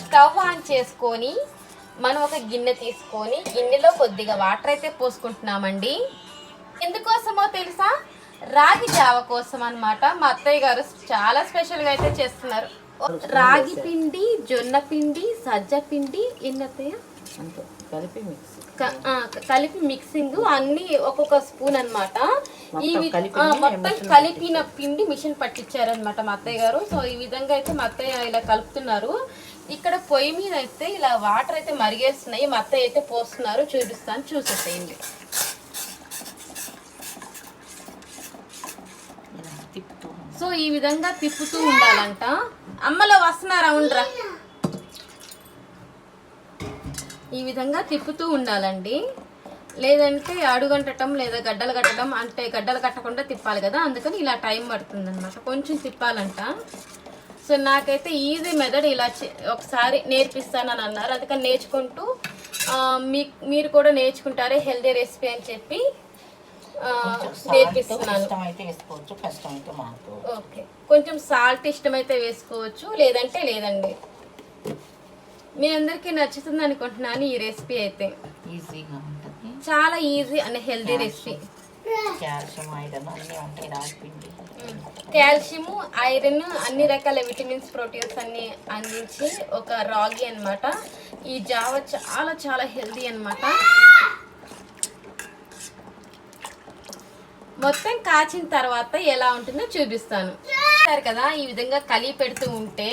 Stove on చేసుకొని మనం ఒక గిన్నె తీసుకొని గిన్నెలో కొద్దిగా వాటర్ అయితే పోసుకుంటున్నామండి. ఎందుకోసమో తెలుసా? రాగి జావ కోసం అన్నమాట మా అత్తయ్య గారు చాలా స్పెషల్గా అయితే చేస్తున్నారు. రాగి పిండి జొన్న పిండి సజ్జ పిండి ఎన్నత్తయ్య కలిపి మిక్స్ కలిపి మిక్సింగ్ అన్ని ఒక్కొక్క స్పూన్ అన్నమాట. మొత్తం ఈ మొత్తం కలిపిన పిండి మిషన్ పట్టించారనమాట మా అత్తయ్య గారు. సో ఈ విధంగా అయితే మా అత్తయ్య ఇలా కలుపుతున్నారు. ఇక్కడ పొయ్యి మీద అయితే ఇలా వాటర్ అయితే మరిగేస్తున్నాయి. మా అత్తయ్య అయితే పోస్తున్నారు. చూపిస్తాను. చూసేసేయండి. సో ఈ విధంగా తిప్పుతూ ఉండాలంట. అమ్మలో వస్తున్నారా ఉండరా ఈ విధంగా తిప్పుతూ ఉండాలండి. లేదంటే అడుగంటటం లేదా గడ్డలు కట్టడం అంటే గడ్డలు కట్టకుండా తిప్పాలి కదా. అందుకని ఇలా టైం పడుతుంది అనమాట కొంచెం తిప్పాలంట. సో నాకైతే ఈజీ మెథడ్ ఇలా ఒకసారి నేర్పిస్తానని అన్నారు. అందుకని నేర్చుకుంటూ మీ మీరు కూడా నేర్చుకుంటారే హెల్దీ రెసిపీ అని చెప్పి నేర్పిస్తున్నాను. ఓకే. కొంచెం సాల్ట్ ఇష్టమైతే వేసుకోవచ్చు లేదంటే లేదండి. మీ అందరికీ నచ్చుతుంది అనుకుంటున్నాను ఈ రెసిపీ అయితే. ఈజీగా చాలా easy and healthy recipe. Calcium iron అన్నీ ఉంటాయి రాగిపిండి. కాల్షియం ఐరన్ అన్ని రకాల విటమిన్స్ ప్రోటీన్స్ అన్ని అందించి ఒక రాగి అన్నమాట. ఈ జావ చాలా చాలా హెల్దీ అన్నమాట. మొత్తం కాచిన తర్వాత ఎలా ఉంటుందో చూపిస్తాను. సరే కదా ఈ విధంగా కలిపి పెడుతూ ఉంటే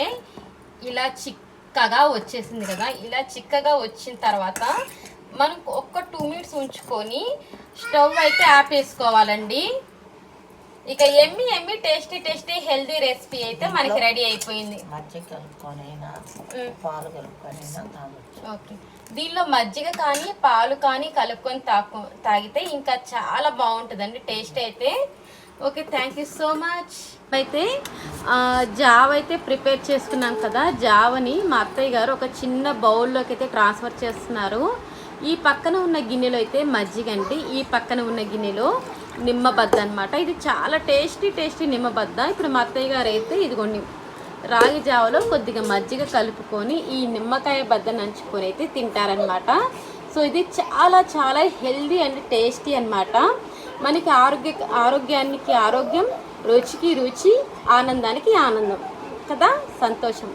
ఇలా చిక్కగా వచ్చేసింది కదా. ఇలా చిక్కగా వచ్చిన తర్వాత మనం ఒక్క టూ మినిట్స్ ఉంచుకొని స్టవ్ అయితే ఆపేసుకోవాలండి. ఇక yummy yummy tasty tasty healthy recipe అయితే మనకి రెడీ అయిపోయింది. మజ్జిగ కలుపుకొనైనా మ్. పాలు కలుపుకొనైనా తాగొచ్చు. ఓకే. దీనిలో మజ్జిగ కానీ పాలు కానీ కలుపుకొని తాకు తాగితే ఇంకా చాలా బాగుంటుందండి టేస్ట్ అయితే. Okay thank you so much అయితే జావ అయితే ప్రిపేర్ చేసుకున్నాం కదా జావని మా అత్తయ్య గారు ఒక చిన్న బౌల్లోకి అయితే ట్రాన్స్ఫర్ చేస్తున్నారు. ఈ పక్కన ఉన్న గిన్నెలో అయితే మజ్జిగ అండి. ఈ పక్కన ఉన్న గిన్నెలో నిమ్మబద్ద అన్నమాట. ఇది చాలా టేస్టీ టేస్టీ నిమ్మబద్ద. ఇప్పుడు మా అత్తయ్య గారు అయితే ఇదిగోండి రాగి జావలో కొద్దిగా మజ్జిగ కలుపుకొని ఈ నిమ్మకాయ బద్ద నంచుకొని అయితే తింటారనమాట సో ఇది చాలా చాలా హెల్దీ అండ్ టేస్టీ అన్నమాట. మనకి ఆరోగ్య ఆరోగ్యానికి ఆరోగ్యం రుచికి రుచి ఆనందానికి ఆనందం. కదా? సంతోషం.